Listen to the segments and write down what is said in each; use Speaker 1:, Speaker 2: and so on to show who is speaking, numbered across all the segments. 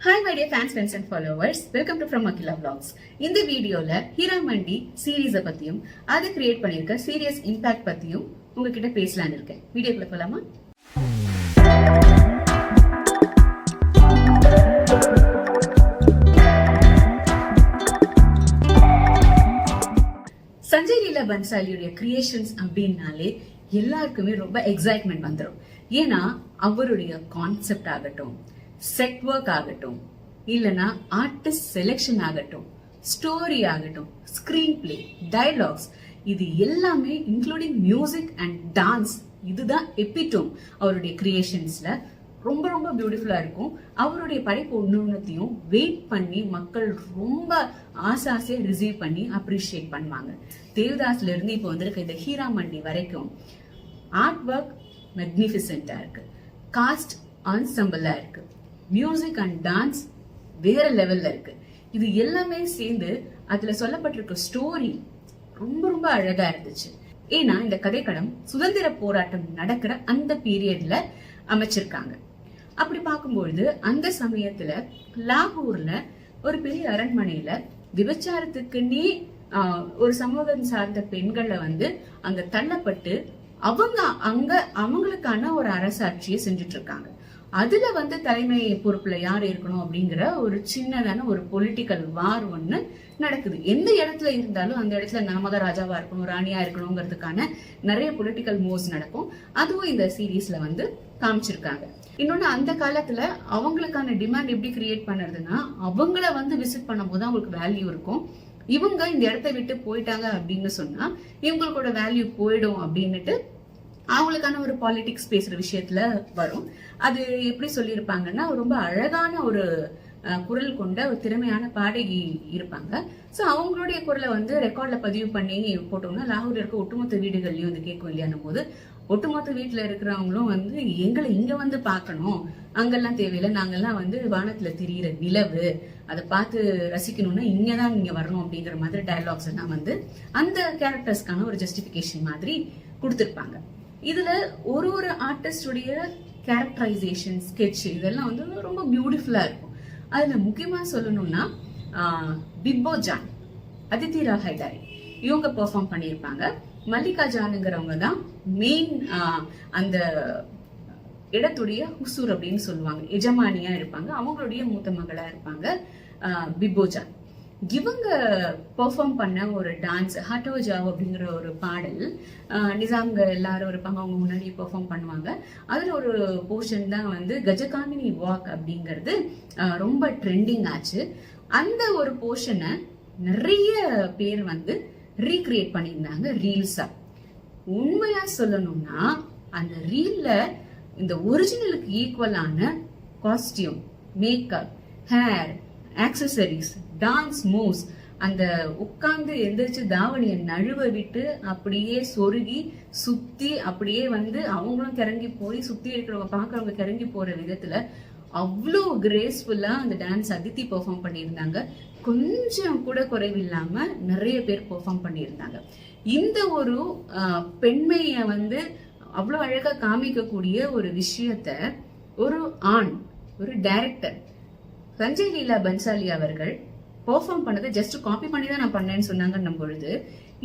Speaker 1: Hi my dear fans friends and followers welcome to from Akila vlogs. இந்த வீடியோவில் ஹீரா மண்டி சீரீஸை பத்தியும் அது கிரியேட் பண்ணியிருக்க சீரியஸ் இம்பேக்ட் பத்தியும் உங்ககிட்ட பேசலான்னு இருக்கேன். வீடியோக்குள்ள போகலாமா சஞ்சய் லீலா பன்சாலியுடைய கிரியேஷன்ஸ் அப்படின்னாலே எல்லாருக்குமே ரொம்ப எக்ஸைட்மெண்ட் வந்துடும் ஏன்னா அவருடைய கான்செப்ட் ஆகட்டும் செட் ஒர்க் ஆகட்டும் இல்லனா ஆர்டிஸ்ட் செலெக்ஷன் ஆகட்டும் ஸ்டோரி ஆகட்டும் ஸ்க்ரீன் பிளே டைலாக்ஸ் இது எல்லாமே இன்க்ளூடிங் மியூசிக் அண்ட் டான்ஸ் இதுதான் எபிட்டோம் அவருடைய கிரியேஷன்ஸ்ல ரொம்ப ரொம்ப பியூட்டிஃபுல்லாக இருக்கும். அவருடைய படைப்பு ஒன்றுத்தையும் வெயிட் பண்ணி மக்கள் ரொம்ப ஆசை ஆசையா ரிசீவ் பண்ணி அப்ரிஷியேட் பண்ணுவாங்க. தேவதாஸ்லேருந்து இப்போ வந்திருக்க இந்த ஹீரா மண்டி வரைக்கும் ஆர்ட் ஒர்க் மெக்னிஃபிசண்ட்டாக இருக்குது காஸ்ட் ஆன்சம்பிளாக இருக்குது மியூசிக் அண்ட் டான்ஸ் வேற லெவல்ல இருக்கு. இது எல்லாமே சேர்ந்து அதுல சொல்லப்பட்டிருக்க ஸ்டோரி ரொம்ப ரொம்ப அழகா இருந்துச்சு. ஏன்னா இந்த கதைக்களம் சுதந்திர போராட்டம் நடக்கிற அந்த பீரியட்ல அமைச்சிருக்காங்க. அப்படி பார்க்கும்பொழுது அந்த சமயத்துல லாகூர்ல ஒரு பெரிய அரண்மனையில விபச்சாரத்துக்குன்னே ஆஹ், ஒரு சமூகம் சார்ந்த பெண்களை வந்து அங்க தள்ளப்பட்டு அவங்க அங்க அவங்களுக்கான ஒரு அரசாட்சியை செஞ்சுட்டு இருக்காங்க. அதில் வந்து தலைமை பொறுப்பில் யார் இருக்கணும் அப்படிங்கிற ஒரு சின்னதான ஒரு பொலிட்டிக்கல் வார் ஒன்று நடக்குது. எந்த இடத்துல இருந்தாலும் அந்த இடத்துல நாம தான் ராஜாவாக இருக்கணும் ராணியாக இருக்கணுங்கிறதுக்கான நிறைய பொலிட்டிக்கல் மூவ்ஸ் நடக்கும். அதுவும் இந்த சீரீஸில் வந்து காமிச்சிருக்காங்க. இன்னொன்று அந்த காலத்தில் அவங்களுக்கான டிமாண்ட் எப்படி கிரியேட் பண்ணுறதுன்னா அவங்கள வந்து விசிட் பண்ணும்போது அவங்களுக்கு வேல்யூ இருக்கும். இவங்க இந்த இடத்த விட்டு போயிட்டாங்க அப்படின்னு சொன்னால் இவங்களோட வேல்யூ போயிடும் அப்படின்னுட்டு அவங்களுக்கான ஒரு பாலிடிக்ஸ் பேசுற விஷயத்துல வரும். அது எப்படி சொல்லியிருப்பாங்கன்னா ரொம்ப அழகான ஒரு குரல் கொண்ட ஒரு திறமையான பாடகி இருப்பாங்க. ஸோ அவங்களுடைய குரலை வந்து ரெக்கார்டில் பதிவு பண்ணி போட்டோம்னா லாகூர் இருக்க ஒட்டுமொத்த வீடுகள்லையும் வந்து கேட்கும் இல்லையான போது? ஒட்டுமொத்த வீட்டில் இருக்கிறவங்களும் வந்து எங்களை இங்கே வந்து பார்க்கணும். அங்கெல்லாம் தேவையில்லை. நாங்கள்லாம் வந்து வானத்தில் திரியிற நிலவு. அதை பார்த்து ரசிக்கணும்னா இங்கே தான் நீங்கள் வரணும் அப்படிங்கிற மாதிரி டயலாக்ஸ் எல்லாம் வந்து அந்த கேரக்டர்ஸ்க்கான ஒரு ஜஸ்டிஃபிகேஷன் மாதிரி கொடுத்துருப்பாங்க. இதுல ஒரு ஒரு ஆர்டிஸ்டுடைய கேரக்டரைசேஷன் ஸ்கெட்ச் இதெல்லாம் வந்து ரொம்ப பியூட்டிஃபுல்லா இருக்கும். அதுல முக்கியமா சொல்லணும்னா ஆஹ், பிப்போ ஜான் அதித்தி ராஹைதாரி இவங்க பெர்ஃபார்ம் பண்ணியிருப்பாங்க. மல்லிகா ஜானுங்கிறவங்க தான் மெயின் அந்த இடத்துடைய ஹுசூர் அப்படின்னு சொல்லுவாங்க. எஜமானியா இருப்பாங்க. அவங்களுடைய மூத்த மகளா இருப்பாங்க பிபோஜான் இவங்க பெர்ஃபார்ம் பண்ண ஒரு டான்ஸ் ஹட்டோ ஜாவ் அப்படிங்கிற ஒரு பாடல் ஆஹ், நிசாம்க எல்லாரும் இருப்பாங்க அவங்க முன்னாடி பெர்ஃபார்ம் பண்ணுவாங்க. அதில் ஒரு போர்ஷன் தான் வந்து கஜகாமினி வாக் அப்படிங்கிறது ரொம்ப ட்ரெண்டிங் ஆச்சு. அந்த ஒரு போர்ஷனை நிறைய பேர் வந்து ரீக்ரியேட் பண்ணியிருந்தாங்க ரீல்ஸாக உண்மையாக சொல்லணும்னா அந்த ரீலில் இந்த ஒரிஜினலுக்கு ஈக்குவலான costume makeup hair accessories dance moves அந்த உட்கார்ந்து எந்திரிச்சு தாவணியை நழுவ விட்டு அப்படியே சொருகி சுத்தி அப்படியே வந்து அவங்களும் கிறங்கி போய் சுத்தி இருக்கிறவங்க பார்க்கறவங்க கிறங்கி போற விதத்துல அவ்வளோ கிரேஸ்ஃபுல்லா அந்த டான்ஸ் அதித்தி பெர்ஃபார்ம் பண்ணியிருந்தாங்க. கொஞ்சம் கூட குறைவில்லாம நிறைய பேர் பெர்ஃபார்ம் பண்ணியிருந்தாங்க. இந்த ஒரு பெண்மையை பெண்மைய வந்து அவ்வளோ அழகா காமிக்கக்கூடிய ஒரு விஷயத்த ஒரு ஆண் ஒரு டைரக்டர் சஞ்சய் லீலா பன்சாலி அவர்கள் பெர்ஃபார்ம் பண்ணது ஜஸ்ட் காப்பி பண்ணி தான் நான் பண்ணேன்னு சொன்னாங்கன்னும் பொழுது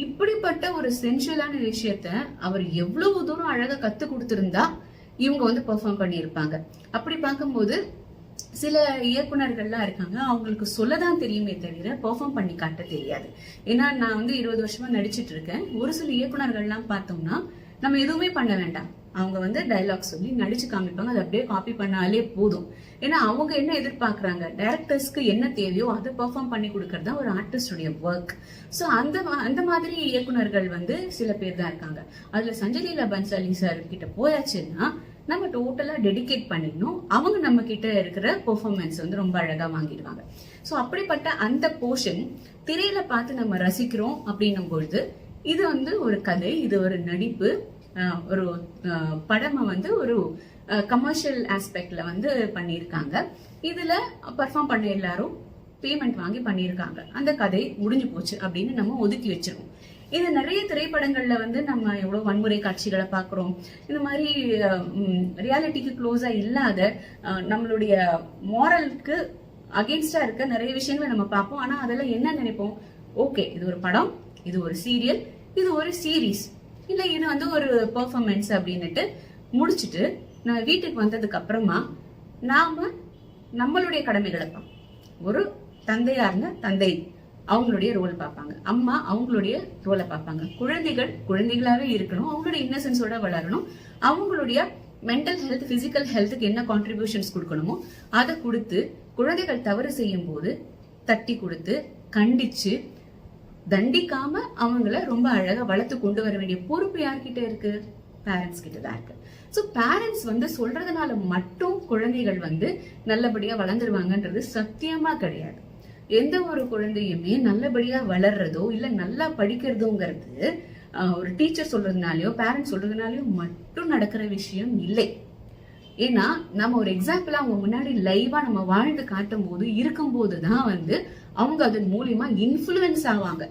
Speaker 1: இப்படிப்பட்ட ஒரு சென்சுவலான விஷயத்த அவர் எவ்வளவு தூரம் அழகா கத்து கொடுத்திருந்தா இவங்க வந்து பெர்ஃபார்ம் பண்ணியிருப்பாங்க. அப்படி பார்க்கும்போது சில இயக்குனர்கள்லாம் இருக்காங்க அவங்களுக்கு சொல்லதான் தெரியுமே தவிர பெர்ஃபார்ம் பண்ணி காட்ட தெரியாது. ஏன்னா நான் வந்து இருபது வருஷமா நடிச்சிட்டு இருக்கேன். ஒரு சில இயக்குனர்கள்லாம் பார்த்தோம்னா நம்ம எதுவுமே பண்ண வேண்டாம். அவங்க வந்து டைலாக் சொல்லி நடிச்சு காமிப்பாங்க. அதை அப்படியே காப்பி பண்ணாலே போதும். ஏன்னா அவங்க என்ன எதிர்பார்க்குறாங்க? டைரக்டர்ஸ்க்கு என்ன தேவையோ அதை பெர்ஃபார்ம் பண்ணி கொடுக்கறது தான் ஒரு ஆர்டிஸ்டுடைய ஒர்க் ஸோ அந்த அந்த மாதிரி இயக்குனர்கள் வந்து சில பேர் தான் இருக்காங்க. அதுல சஞ்சலீலா பன்சாலி சார் கிட்ட போயாச்சுன்னா நம்ம டோட்டலாக டெடிகேட் பண்ணிடணும். அவங்க நம்ம கிட்ட இருக்கிற பெர்ஃபார்மன்ஸ் வந்து ரொம்ப அழகாக வாங்கிடுவாங்க. ஸோ அப்படிப்பட்ட அந்த போர்ஷன் திரையில பார்த்து நம்ம ரசிக்கிறோம் அப்படின்னும் பொழுது இது வந்து ஒரு கதை இது ஒரு நடிப்பு. ஒரு படமை வந்து ஒரு கமர்ஷியல் ஆஸ்பெக்ட்ல வந்து பண்ணியிருக்காங்க. இதுல பர்ஃபார்ம் பண்ண எல்லாரும் பேமெண்ட் வாங்கி பண்ணியிருக்காங்க. அந்த கதை முடிஞ்சு போச்சு அப்படின்னு நம்ம ஒதுக்கி வச்சிருவோம். இது நிறைய திரைப்படங்கள்ல வந்து நம்ம எவ்வளோ வன்முறை காட்சிகளை பார்க்குறோம். இந்த மாதிரி ரியாலிட்டிக்கு க்ளோஸா இல்லாத நம்மளுடைய மாரலுக்கு அகேன்ஸ்டா இருக்க நிறைய விஷயங்களை நம்ம பார்ப்போம். ஆனா அதெல்லாம் என்ன நினைப்போம்? ஓகே இது ஒரு படம் இது ஒரு சீரியல் இது ஒரு சீரீஸ் இல்லை இது வந்து ஒரு பெர்ஃபார்மன்ஸ் அப்படின்னுட்டு முடிச்சுட்டு நான் வீட்டுக்கு வந்ததுக்கு அப்புறமா நாம நம்மளுடைய கடமைகளை பார்ப்போம். ஒரு தந்தையா தந்தை அவங்களுடைய ரோல் பார்ப்பாங்க. அம்மா அவங்களுடைய ரோலை பார்ப்பாங்க. குழந்தைகள் குழந்தைகளாவே இருக்கணும். அவங்களுடைய இன்னசென்ஸோட வளரணும். அவங்களுடைய மென்டல் ஹெல்த் பிசிக்கல் ஹெல்த்துக்கு என்ன கான்ட்ரிபியூஷன்ஸ் கொடுக்கணுமோ அதை கொடுத்து குழந்தைகள் தவறு செய்யும் போது தட்டி கொடுத்து கண்டிச்சு தண்டிக்காம அவங்கள ரொம்ப அழகா வளர்த்து கொண்டு வர வேண்டிய பொறுப்பு யார்கிட்ட இருக்கு? பேரண்ட்ஸ் கிட்ட தான் இருக்கு. ஸோ பேரண்ட்ஸ் வந்து சொல்றதுனால மட்டும் குழந்தைகள் வந்து நல்லபடியா வளர்ந்துருவாங்கன்றது சத்தியமா கிடையாது. எந்த ஒரு குழந்தையுமே நல்லபடியா வளர்றதோ இல்ல நல்லா படிக்கிறதோங்கிறது ஒரு டீச்சர் சொல்றதுனாலயோ பேரண்ட்ஸ் சொல்றதுனாலயோ மட்டும் நடக்கிற விஷயம் இல்லை. ஏன்னா நம்ம ஒரு எக்ஸாம்பிளா அவங்க முன்னாடி லைவா நம்ம வாழ்ந்து காட்டும் போது இருக்கும்போது தான் வந்து அவங்க அதன் மூலியமா இன்ஃப்ளூயன்ஸ் ஆவாங்க.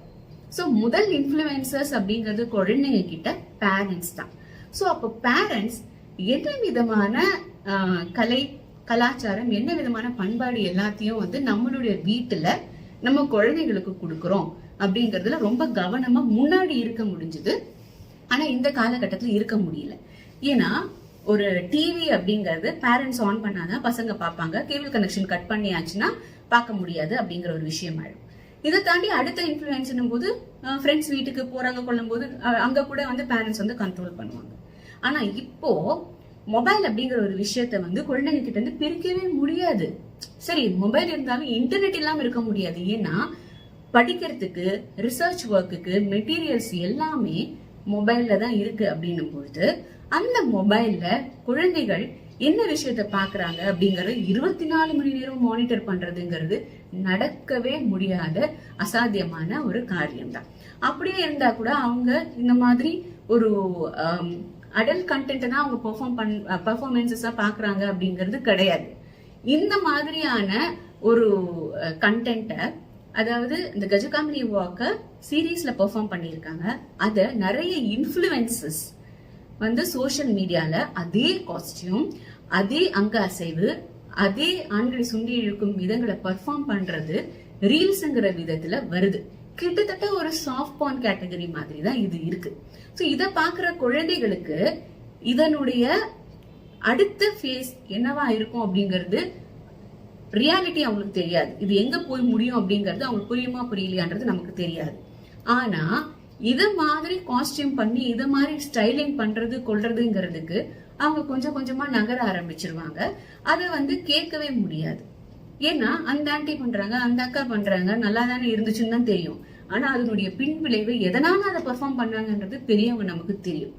Speaker 1: ஸோ முதல் இன்ஃப்ளூயன்சர்ஸ் அப்படிங்கிறது குழந்தைங்க கிட்ட பேரண்ட்ஸ் தான். ஸோ அப்போ பேரண்ட்ஸ் என்ன விதமான ஆஹ், கலை கலாச்சாரம் என்ன விதமான பண்பாடு எல்லாத்தையும் வந்து நம்மளுடைய வீட்டுல நம்ம குழந்தைங்களுக்கு கொடுக்குறோம் அப்படிங்கறதுல ரொம்ப கவனமா முன்னாடி இருக்க முடிஞ்சது. ஆனா இந்த காலகட்டத்துல இருக்க முடியல. ஏன்னா ஒரு டிவி அப்படிங்கறது பேரண்ட்ஸ் ஆன் பண்ணாதான் பசங்க பார்ப்பாங்க. கேபிள் கனெக்ஷன் கட் பண்ணியாச்சுன்னா பார்க்க முடியாது அப்படிங்கிற ஒரு விஷயம் ஆயிடும். இதை தாண்டி அடுத்த இன்ஃப்ளூயன்ஸ்னும் போது ஃப்ரெண்ட்ஸ் வீட்டுக்கு போறாங்க கொள்ளும் போது அங்க கூட வந்து பேரண்ட்ஸ் வந்து கண்ட்ரோல் பண்ணுவாங்க. ஆனா இப்போ மொபைல் அப்படிங்கிற ஒரு விஷயத்த வந்து குழந்தைங்க கிட்ட இருந்து பிரிக்கவே முடியாது. சரி மொபைல் இருந்தாலும் இன்டர்நெட் இல்லாம இருக்க முடியாது. ஏன்னா படிக்கிறதுக்கு ரிசர்ச் ஒர்க்குக்கு மெட்டீரியல்ஸ் எல்லாமே மொபைல்ல தான் இருக்கு அப்படின்னும் பொழுது அந்த மொபைல்ல குழந்தைகள் என்ன விஷயத்த பாக்குறாங்க அப்படிங்கறது இருபத்தி நாலு மணி நேரம் மானிட்டர் பண்றதுங்கிறது நடக்கவே முடியாத அசாத்தியமான ஒரு காரியம்தான். அப்படியே இருந்தா கூட அவங்க இந்த மாதிரி ஒரு அடல்ட் கண்டென்ட் தான் அவங்க பெர்ஃபார்ம் பண் பெர்ஃபார்மன்சஸா பாக்குறாங்க அப்படிங்கிறது கிடையாது. இந்த மாதிரியான ஒரு கண்டென்ட்டை அதாவது இந்த கஜகாமினி வாக்க சீரீஸ்ல பெர்ஃபார்ம் பண்ணியிருக்காங்க. அதை நிறைய இன்ஃப்ளூயன்சஸ் வந்து சோஷியல் மீடியால அதே காஸ்டியூம் அதே அங்க அசைவு அதே ஆண்களை சுண்டி இழுக்கும் விதங்களை பெர்ஃபார்ம் பண்றது ரீல்ஸ்ங்கிற விதத்துல வருது. கிட்டத்தட்ட ஒரு சாஃப்ட் பான் கேட்டகரி மாதிரி தான் இது இருக்கு. ஸோ இதை பார்க்குற குழந்தைகளுக்கு இதனுடைய அடுத்த ஃபேஸ் என்னவா இருக்கும் அப்படிங்கிறது ரியாலிட்டி அவங்களுக்கு தெரியாது. இது எங்க போய் முடியும் அப்படிங்கிறது அவங்களுக்கு புரியுமா புரியலையான்றது நமக்கு தெரியாது. ஆனா இது மாதிரி காஸ்டியூம் பண்ணி இது மாதிரி ஸ்டைலிங் பண்றது கொள்றதுங்கிறதுக்கு அவங்க கொஞ்சம் கொஞ்சமா நகர ஆரம்பிச்சிருவாங்க. அதை வந்து கேட்கவே முடியாது. ஏன்னா அந்த ஆண்டி பண்றாங்க அந்த அக்கா பண்றாங்க நல்லா தானே இருந்துச்சுன்னு தான் தெரியும். ஆனா அதனுடைய பின் விளைவு எதனால அதை பெர்ஃபார்ம் பண்ணாங்கன்றது பெரியவங்க நமக்கு தெரியும்.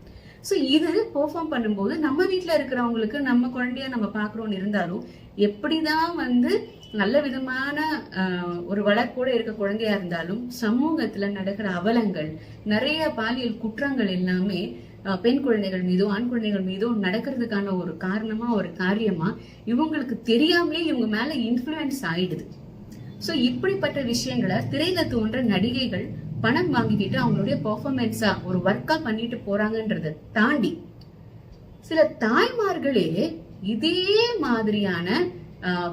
Speaker 1: ஸோ இது பெர்ஃபார்ம் பண்ணும்போது நம்ம வீட்டில் இருக்கிறவங்களுக்கு நம்ம குழந்தைய நம்ம பார்க்குறோன்னு இருந்தாலும் எப்படிதான் வந்து நல்ல விதமான ஆஹ், ஒரு வளர்ப்போட இருக்க குழந்தையா இருந்தாலும் சமூகத்துல நடக்கிற அவலங்கள் நிறைய பாலியல் குற்றங்கள் எல்லாமே பெண் குழந்தைகள் மீதும் ஆண் குழந்தைகள் மீதும் நடக்கிறதுக்கான ஒரு காரணமா ஒரு காரியமா இவங்களுக்கு தெரியாமலே இவங்க மேல இன்ஃப்ளூயன்ஸ் ஆயிடுது. ஸோ இப்படிப்பட்ட விஷயங்களை திரையில தோன்ற நடிகைகள் பணம் வாங்கிக்கிட்டு அவங்களுடைய பெர்ஃபார்மன்ஸா ஒரு ஒர்க்கா பண்ணிட்டு போறாங்கன்றதை தாண்டி சில தாய்மார்களே இதே மாதிரியான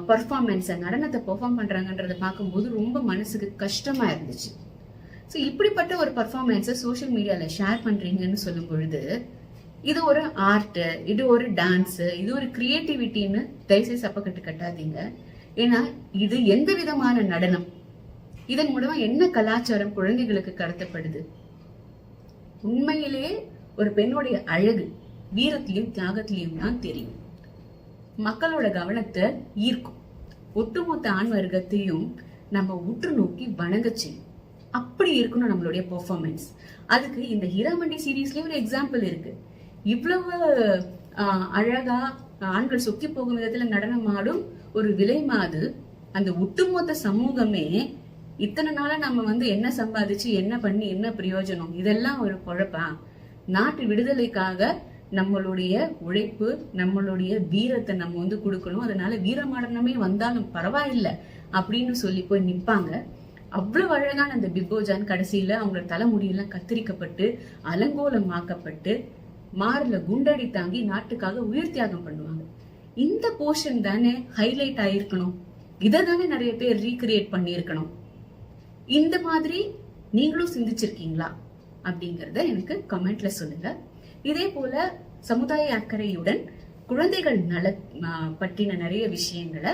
Speaker 1: பர்ஃபார்மன்ஸை நடனத்தை பெர்ஃபார்ம் பண்ணுறாங்கன்றதை பார்க்கும்போது ரொம்ப மனசுக்கு கஷ்டமாக இருந்துச்சு. ஸோ இப்படிப்பட்ட ஒரு பர்ஃபார்மன்ஸை சோஷியல் மீடியாவில் ஷேர் பண்ணுறீங்கன்னு சொல்லும் பொழுது இது ஒரு ஆர்ட்டு இது ஒரு டான்ஸு இது ஒரு கிரியேட்டிவிட்டின்னு தயவுசெய்து சப்பக்கட்டு கட்டாதீங்க. ஏன்னா இது எந்த விதமான நடனம்? இதன் மூலமா என்ன கலாச்சாரம் குழந்தைகளுக்கு கடத்தப்படுது? உண்மையிலேயே ஒரு பெண்ணுடைய அழகு வீரத்திலையும் தியாகத்திலையும் தான் தெரியும். மக்களோட கவனத்தை ஈர்க்கும். ஒட்டுமொத்த ஆண் வர்க்கத்தையும் நம்ம உற்று நோக்கி வணங்க செய்யும். அப்படி இருக்கணும் நம்மளுடைய பெர்ஃபார்மன்ஸ் அதுக்கு இந்த ஹீராமண்டி சீரீஸ்லயே ஒரு எக்ஸாம்பிள் இருக்கு. இவ்வளவு அழகா ஆண்கள் சொக்கி போகும் விதத்துல நடனமாடும் ஒரு விலை மாது அந்த ஒட்டுமொத்த சமூகமே இத்தனை நாளா நம்ம வந்து என்ன சம்பாதிச்சு என்ன பண்ணி என்ன பிரயோஜனம்? இதெல்லாம் ஒரு குழப்பா நாட்டு விடுதலைக்காக நம்மளுடைய உழைப்பு நம்மளுடைய வீரத்தை நம்ம வந்து கொடுக்கணும். அதனால வீரமாடனமே வந்தாலும் பரவாயில்ல அப்படின்னு சொல்லி போய் நிற்பாங்க அவ்வளவு அழகான அந்த பிபோஜான் கடைசியில அவங்களோட தலைமுடியெல்லாம் கத்திரிக்கப்பட்டு அலங்கோலமாக்கப்பட்டு மாறில் குண்டடி தாங்கி நாட்டுக்காக உயிர் தியாகம் பண்ணுவாங்க. இந்த போர்ஷன் தானே ஹைலைட் ஆயிருக்கணும். இதை தானே நிறைய பேர் ரீக்ரியேட் பண்ணியிருக்கணும். இந்த மாதிரி நீங்களும் சிந்திச்சிருக்கீங்களா அப்படிங்கிறத எனக்கு கமெண்ட்ல சொல்லுங்க. இதே போல சமுதாய அக்கறையுடன் குழந்தைகள் நல பற்றின நிறைய விஷயங்களை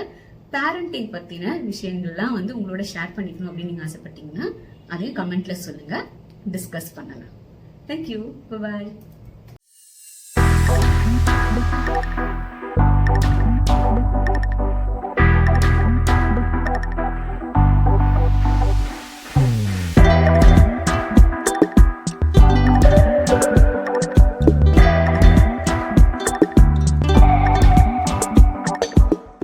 Speaker 1: பேரண்டிங் பத்தின விஷயங்கள்லாம் வந்து உங்களோட ஷேர் பண்ணிக்கணும் அப்படின்னு நீங்க ஆசைப்பட்டீங்கன்னா அதையும் கமெண்ட்ல சொல்லுங்க. டிஸ்கஸ் பண்ணலாம். Thank you bye